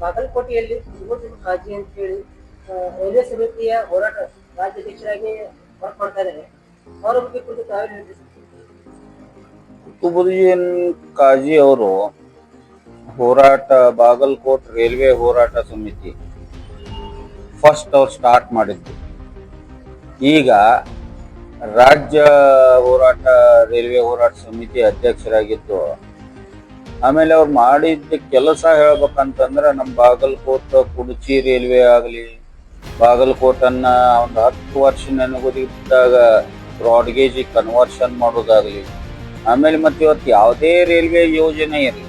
ಬಾಗಲಕೋಟೆಯಲ್ಲಿ ಸುಬೋಧ್ ಕಾಜಿ ಅಂತ ಹೇಳಿ ರೈಲ್ವೆ ಸಮಿತಿಯ ಹೋರಾಟ ರಾಜ್ಯಾಧ್ಯಕ್ಷರಾಗಿ ವರ್ಕ್ ಮಾಡ್ತಾ ಇದ್ದಾರೆ ಅವರ ಬಗ್ಗೆ ಕುರಿತು ತಾವೇ? ಕಾಜಿ ಅವರು ಹೋರಾಟ, ಬಾಗಲಕೋಟ್ ರೈಲ್ವೆ ಹೋರಾಟ ಸಮಿತಿ ಫಸ್ಟ್ ಅವ್ರು ಸ್ಟಾರ್ಟ್ ಮಾಡಿದ್ದು ಈಗ ರಾಜ್ಯ ಹೋರಾಟ, ರೈಲ್ವೆ ಹೋರಾಟ ಸಮಿತಿ ಅಧ್ಯಕ್ಷರಾಗಿದ್ದು ಆಮೇಲೆ ಅವ್ರು ಮಾಡಿದ್ದ ಕೆಲಸ ಹೇಳ್ಬೇಕಂತಂದ್ರೆ ನಮ್ಮ ಬಾಗಲಕೋಟೆ ಕುಡುಚಿ ರೈಲ್ವೆ ಆಗಲಿ, ಬಾಗಲಕೋಟನ್ನ ಒಂದು ಹತ್ತು ವರ್ಷ ನೆನಗುದಿದ್ದಾಗ ಬ್ರಾಡ್ಗೇಜಿಗೆ ಕನ್ವರ್ಷನ್ ಮಾಡೋದಾಗಲಿ. ಆಮೇಲೆ ಮತ್ತೆ ಇವತ್ತು ಯಾವುದೇ ರೈಲ್ವೆ ಯೋಜನೆ ಇರಲಿ.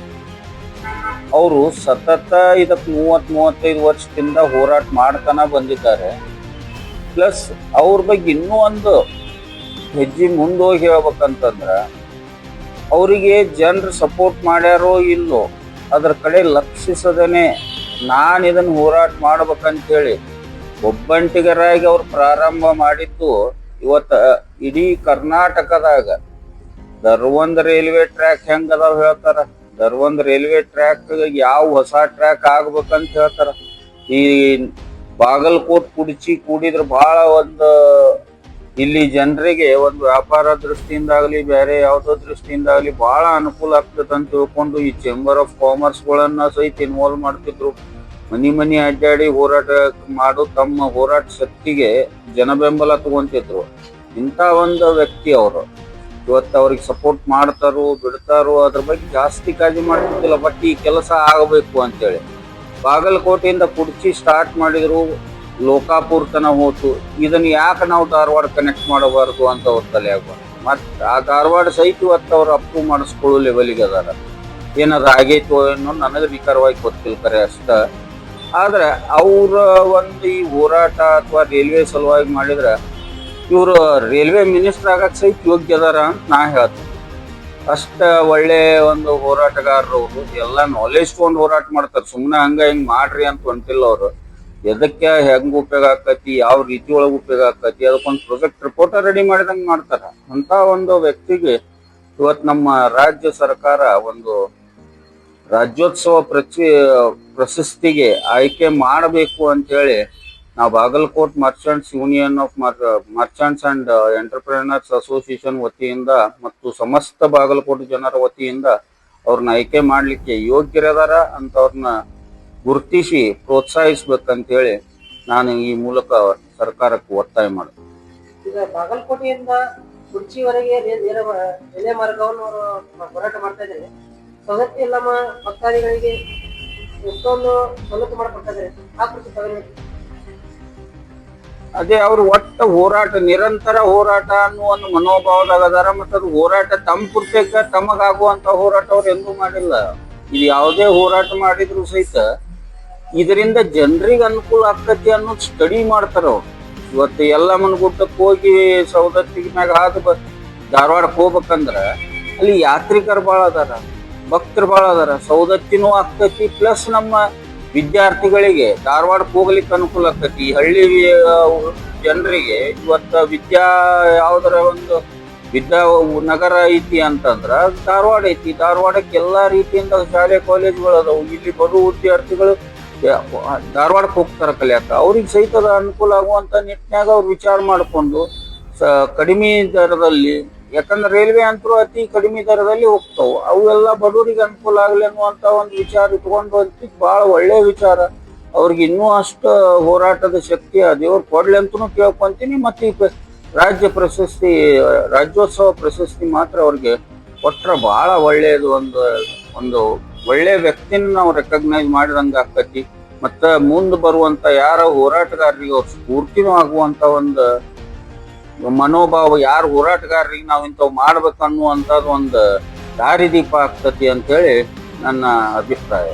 ಅವರು ಸತತ ಇದಕ್ಕೆ ಮೂವತ್ತು, ಮೂವತ್ತೈದು ವರ್ಷದಿಂದ ಹೋರಾಟ ಮಾಡ್ತಾನ ಬಂದಿದ್ದಾರೆ. ಪ್ಲಸ್ ಅವ್ರ ಬಗ್ಗೆ ಇನ್ನೂ ಒಂದು ಹೆಜ್ಜೆ ಮುಂದೋಗಿ ಹೇಳ್ಬೇಕಂತಂದ್ರ ಅವರಿಗೆ ಜನರು ಸಪೋರ್ಟ್ ಮಾಡ್ಯಾರೋ ಇಲ್ಲೋ, ಅದರ ಕಡೆ ಲಕ್ಷಿಸದೇನೆ ನಾನು ಇದನ್ನು ಹೋರಾಟ ಮಾಡ್ಬೇಕಂತೇಳಿ ಒಬ್ಬಂಟಿಗರಾಗಿ ಅವ್ರು ಪ್ರಾರಂಭ ಮಾಡಿದ್ದು ಇವತ್ತು ಇಡೀ ಕರ್ನಾಟಕದಾಗ. ದರ್ವಂದ್ ರೈಲ್ವೆ ಟ್ರ್ಯಾಕ್ ಹೆಂಗ್ ಅದಾವ ಹೇಳ್ತಾರ? ದರ್ವಂದ್ ರೈಲ್ವೆ ಟ್ರ್ಯಾಕ್ ಯಾವ ಹೊಸ ಟ್ರ್ಯಾಕ್ ಆಗ್ಬೇಕಂತ ಹೇಳ್ತಾರ? ಈ ಬಾಗಲಕೋಟ್ ಕುಡಿಸಿ ಕೂಡಿದ್ರೆ ಬಹಳ ಒಂದು ಇಲ್ಲಿ ಜನರಿಗೆ ಒಂದು ವ್ಯಾಪಾರ ದೃಷ್ಟಿಯಿಂದಾಗ್ಲಿ, ಬೇರೆ ಯಾವುದೋ ದೃಷ್ಟಿಯಿಂದ ಆಗಲಿ ಬಹಳ ಅನುಕೂಲ ಆಗ್ತದೆ ಅಂತ ತಿಳ್ಕೊಂಡು ಈ ಚೇಂಬರ್ ಆಫ್ ಕಾಮರ್ಸ್ ಗಳನ್ನ ಸಹಿತ ಇನ್ವಾಲ್ವ್ ಮಾಡ್ತಿದ್ರು. ಮನಿ ಮನಿ ಅಡ್ಡಾಡಿ ಹೋರಾಟ ಮಾಡು ತಮ್ಮ ಹೋರಾಟ ಶಕ್ತಿಗೆ ಜನ ಬೆಂಬಲ ತಗೊಂತಿದ್ರು. ಇಂಥ ಒಂದು ವ್ಯಕ್ತಿ ಅವರು. ಇವತ್ತು ಅವ್ರಿಗೆ ಸಪೋರ್ಟ್ ಮಾಡ್ತಾರೋ, ಬಿಡ್ತಾರೋ, ಅದ್ರ ಬಗ್ಗೆ ಜಾಸ್ತಿ ಕಾಳಜಿ ಮಾಡ್ತಿದ್ದಿಲ್ಲ ಬಟ್ ಈ ಕೆಲಸ ಆಗಬೇಕು ಅಂತೇಳಿ. ಬಾಗಲಕೋಟೆಯಿಂದ ಕುರ್ಚಿ ಸ್ಟಾರ್ಟ್ ಮಾಡಿದ್ರು. ಲೋಕಾಪುರ್ ತನ ಹೋತು. ಇದನ್ನು ಯಾಕೆ ನಾವು ಧಾರವಾಡ ಕನೆಕ್ಟ್ ಮಾಡಬಾರ್ದು ಅಂತ ಅವ್ರ ತಲೆ ಆಗ್ಬಾರ್ದು. ಮತ್ತು ಆ ಧಾರವಾಡ ಸಹಿತ ಇವತ್ತು ಅವ್ರು ಅಪ್ರೂವ್ ಮಾಡಿಸ್ಕೊಳ್ಳೋ ಲೆವೆಲಿಗೆ ಅದಾರ. ಏನಾರ ಆಗೈತೋ ಅನ್ನೋ ನನಗೆ ನಿಖರವಾಗಿ ಗೊತ್ತಿಲ್ಲ ಕರೆ ಅಷ್ಟ. ಆದ್ರೆ ಅವರ ಒಂದು ಈ ಹೋರಾಟ ಅಥವಾ ರೈಲ್ವೆ ಸಲುವಾಗಿ ಮಾಡಿದ್ರೆ ಇವರು ರೈಲ್ವೆ ಮಿನಿಸ್ಟರ್ ಆಗಕ್ಕೆ ಸಹಿತ ಯೋಗ್ಯ ಅದಾರ ಅಂತ ನಾ ಹೇಳ್ತೀನಿ. ಅಷ್ಟ ಒಳ್ಳೆ ಒಂದು ಹೋರಾಟಗಾರರು ಎಲ್ಲ ನಾಲೆಜ್ ತೊಗೊಂಡು ಹೋರಾಟ ಮಾಡ್ತಾರೆ. ಸುಮ್ಮನೆ ಹಂಗ ಹಿಂಗೆ ಮಾಡ್ರಿ ಅಂತ ಹೊಂಟಿಲ್ಲ ಅವರು. ಎದಕ್ಕೆ ಹೆಂಗ್ ಉಪಯೋಗ ಆಕತಿ, ಯಾವ ರೀತಿ ಒಳಗೆ ಉಪಯೋಗ ಆಕತಿ, ಅದಕ್ಕೊಂದು ಪ್ರೊಜೆಕ್ಟ್ ರಿಪೋರ್ಟ್ ರೆಡಿ ಮಾಡಿದಂಗೆ ಮಾಡ್ತಾರ. ಅಂತ ಒಂದು ವ್ಯಕ್ತಿಗೆ ಇವತ್ ನಮ್ಮ ರಾಜ್ಯ ಸರ್ಕಾರ ಒಂದು ರಾಜ್ಯೋತ್ಸವ ಪ್ರಚಿ ಪ್ರಶಸ್ತಿಗೆ ಆಯ್ಕೆ ಮಾಡಬೇಕು ಅಂತ ಹೇಳಿ ನಾವು Bagalkot merchants union of merchants and entrepreneurs association ವತಿಯಿಂದ ಮತ್ತು ಸಮಸ್ತ ಬಾಗಲಕೋಟೆ ಜನರ ವತಿಯಿಂದ ಅವ್ರನ್ನ ಆಯ್ಕೆ ಮಾಡ್ಲಿಕ್ಕೆ ಯೋಗ್ಯರದಾರ ಅಂತ ಅವ್ರನ್ನ ಗುರುತಿಸಿ ಪ್ರೋತ್ಸಾಹಿಸ್ಬೇಕಂತ ಹೇಳಿ ನಾನು ಈ ಮೂಲಕ ಸರ್ಕಾರಕ್ಕೆ ಒತ್ತಾಯ ಮಾಡಿದೆ. ಈಗ ಬಾಗಲಕೋಟೆಯಿಂದ ಕುರ್ಚಿವರೆಗೆ ನೇರ ರೈಲ್ವೆ ಮಾರ್ಗವನ್ನು ಹೋರಾಟ ಮಾಡ್ತಾ ಇದ್ದಾರೆ. ಸವದತ್ತಿ ನಮ್ಮ ಭಕ್ತಾದಿಗಳಿಗೆ ಎಷ್ಟೊಂದು ಸವಲತ್ತು ಮಾಡಿಕೊಡ್ತಾ ಇದ್ದಾರೆ. ಆ ಕುರಿತು ಅದೇ ಅವ್ರು ಒಟ್ಟ ಹೋರಾಟ ನಿರಂತರ ಹೋರಾಟ ಅನ್ನೋ ಒಂದು ಮನೋಭಾವದಾಗ ಅದಾರ ಮತ್ತು ಅದು ಹೋರಾಟ ತಮ್ಮ ಪುರ್ತಕ್ಕೆ ತಮಗಾಗುವಂತ ಹೋರಾಟ ಅವ್ರು ಎಂದೂ ಮಾಡಿಲ್ಲ. ಇದು ಯಾವುದೇ ಹೋರಾಟ ಮಾಡಿದ್ರು ಸಹಿತ ಇದರಿಂದ ಜನರಿಗೆ ಅನುಕೂಲ ಆಗ್ತತಿ ಅನ್ನೋದು ಸ್ಟಡಿ ಮಾಡ್ತಾರ ಅವ್ರು. ಇವತ್ತು ಎಲ್ಲ ಗುಡ್ಡಕ್ಕೆ ಹೋಗಿ ಸೌದತ್ತಿಗೆ ಮ್ಯಾಗ ಹಾದು ಬ ಧಾರವಾಡಕ್ಕೆ ಹೋಗ್ಬೇಕಂದ್ರ ಅಲ್ಲಿ ಯಾತ್ರಿಕರು ಭಾಳ ಅದಾರ, ಭಕ್ತರು ಭಾಳ ಅದಾರ. ಸೌದತ್ತಿನೂ ಆಗ್ತತಿ ಪ್ಲಸ್ ನಮ್ಮ ವಿದ್ಯಾರ್ಥಿಗಳಿಗೆ ಧಾರವಾಡಕ್ಕೆ ಹೋಗ್ಲಿಕ್ಕೆ ಅನುಕೂಲ ಆಗ್ತತಿ. ಹಳ್ಳಿ ಜನರಿಗೆ ಇವತ್ತು ವಿದ್ಯಾ ಯಾವ್ದಾರ ಒಂದು ವಿದ್ಯಾ ನಗರ ಐತಿ ಅಂತಂದ್ರ ಧಾರವಾಡ ಐತಿ. ಧಾರವಾಡಕ್ಕೆ ಎಲ್ಲಾ ರೀತಿಯಿಂದ ಶಾಲೆ ಕಾಲೇಜುಗಳು ಅದಾವು. ಇಲ್ಲಿ ಬರುವ ವಿದ್ಯಾರ್ಥಿಗಳು ಧಾರವಾಡಕ್ಕೆ ಹೋಗ್ತಾರ ಕಲಿಯಾಕ ಅವ್ರಿಗೆ ಸಹಿತ ಅನುಕೂಲ ಆಗುವಂತ ನಿಟ್ಟಿನಾಗ ಅವ್ರು ವಿಚಾರ ಮಾಡಿಕೊಂಡು ಸ, ಕಡಿಮೆ ದರದಲ್ಲಿ, ಯಾಕಂದ್ರೆ ರೈಲ್ವೆ ಅಂತರೂ ಅತಿ ಕಡಿಮೆ ದರದಲ್ಲಿ ಹೋಗ್ತಾವೆ. ಅವೆಲ್ಲ ಬಡವರಿಗೆ ಅನುಕೂಲ ಆಗಲಿ ಅನ್ನುವಂಥ ಒಂದು ವಿಚಾರ ಇಟ್ಕೊಂಡು ಅಂತ ಬಹಳ ಒಳ್ಳೆಯ ವಿಚಾರ. ಅವ್ರಿಗೆ ಇನ್ನೂ ಅಷ್ಟು ಹೋರಾಟದ ಶಕ್ತಿ ಆ ದೇವ್ರು ಕೊಡ್ಲಿ ಅಂತೂ ಕೇಳ್ಕೊಂತೀನಿ. ಮತ್ತೆ ಈ ರಾಜ್ಯ ಪ್ರಶಸ್ತಿ, ರಾಜ್ಯೋತ್ಸವ ಪ್ರಶಸ್ತಿ ಮಾತ್ರ ಅವ್ರಿಗೆ ಕೊಟ್ಟರೆ ಬಹಳ ಒಳ್ಳೆಯದು ಒಂದು ಒಂದು ಒಳ್ಳೆ ವ್ಯಕ್ತಿನ ನಾವು ರೆಕಗ್ನೈಸ್ ಮಾಡಿದಂಗ ಆಕತಿ ಮತ್ತ ಮುಂದೆ ಬರುವಂತ ಯಾರ ಹೋರಾಟಗಾರರಿಗೆ ಅವ್ರ ಸ್ಫೂರ್ತಿನೂ ಆಗುವಂತ ಒಂದು ಮನೋಭಾವ ಯಾರ ಹೋರಾಟಗಾರರಿಗೆ ನಾವು ಇಂಥವು ಮಾಡ್ಬೇಕು ಅನ್ನುವಂಥದ್ದು ಒಂದು ದಾರಿದೀಪ ಆಗ್ತತಿ ಅಂತೇಳಿ ನನ್ನ ಅಭಿಪ್ರಾಯ.